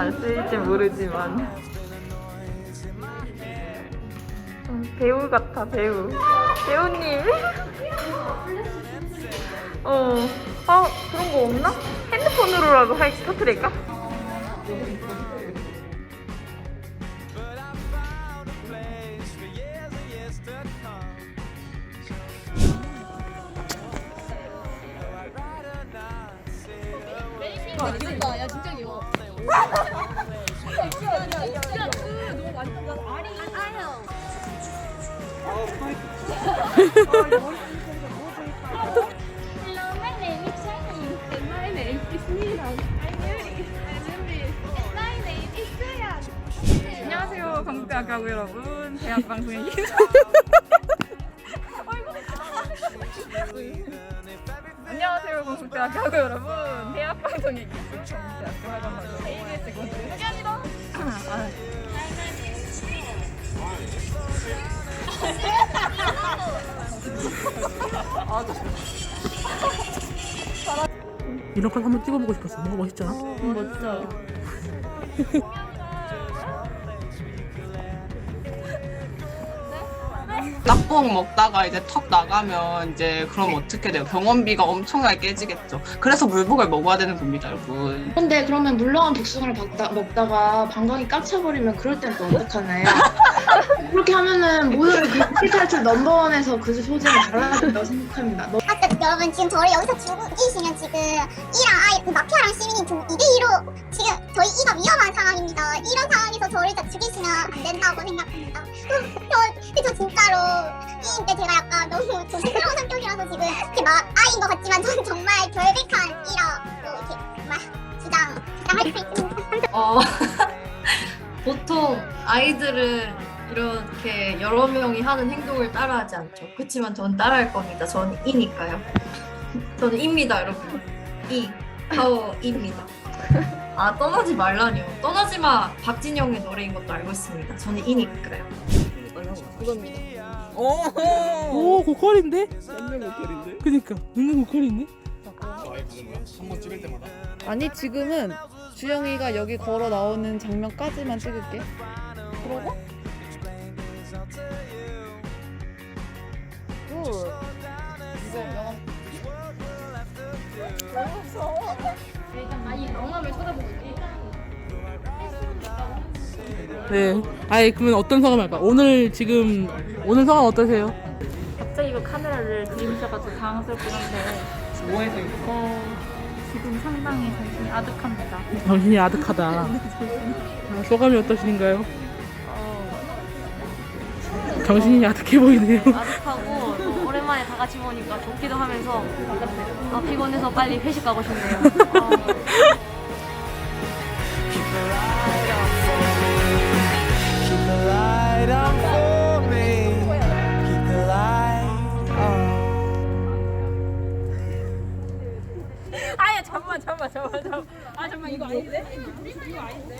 안 쓰일지 모르지만 음, 배우 같아 배우 배우님 어, 아 그런 거 없나? 핸드폰으로라도 할 터트릴까? 야 진짜. 안녕하세요 강북대학교 여러분 대학 방송의 기 학우 여러분 대학방송의 ABS 공주 아, 이런 컷 한번 찍어보고 싶었어. 뭔가 멋있잖아. 멋져 낙봉 먹다가 이제 턱 나가면 이제 그럼 어떻게 돼요? 병원비가 엄청나게 깨지겠죠. 그래서 물복을 먹어야 되는 겁니다, 여러분. 근데 그러면 물렁한 복숭아를 먹다, 먹다가 방광이 깎여버리면 그럴 땐 또 어떡하나요? 그렇게 하면은 모두를 그 탈출 넘버원에서 그 소재를 달아야 된다고 생각합니다. 너- 아까 여러분 지금 저를 여기서 죽이시면 지금 이랑 아이 그 마피아랑 시민이 좀 2대 2로 지금 저희 이가 위험한 상황입니다. 이런 상황에서 저를 다 죽이시면 안 된다고 생각합니다. 저, 저 진짜로 이인 때 제가 약간 너무 조심스러운 성격이라서 지금 이렇게 막 아이인 것 같지만 저는 정말 결백한 이라로 이렇게 정말 주장, 주장할 수 있습니다. 어, 보통 아이들은 이렇게 여러 명이 하는 행동을 따라하지 않죠. 그렇지만 전 따라할 겁니다. 저는 이니까요. 저는 입니다, 여러분. 이, 파워 입니다. 아, 떠나지 말라뇨. 떠나지 마. 박진영의 노래인 것도 알고 있습니다. 저는 이니까요. 오, 고퀄인데? 완전 고퀄인데? 그니까, 은근 고퀄인데? 아니 지금은 주영이가 여기 걸어 나오는 장면까지만 찍을게. 그러고? 굿. 이거 영화. 아니, 영화를 쳐다보고 있지. 네. 아이, 그러면 어떤 소감 할까? 오늘 지금, 오늘 소감 어떠세요? 갑자기 이거 카메라를 들이미셔가지고 당황스럽긴 한데 뭐해서 이거 지금 상당히 정신이 아득합니다 정신이 아득하다. 아, 소감이 어떠신가요? 정신이 아득해 보이네요. 아득하고 또 오랜만에 다 같이 보니까 좋기도 하면서 아 피곤해서 빨리 회식 가고 싶네요. 아야 잠만, 잠깐만 잠깐만 잠깐만 아 잠깐만 이거 아닌데? 이거 아닌데?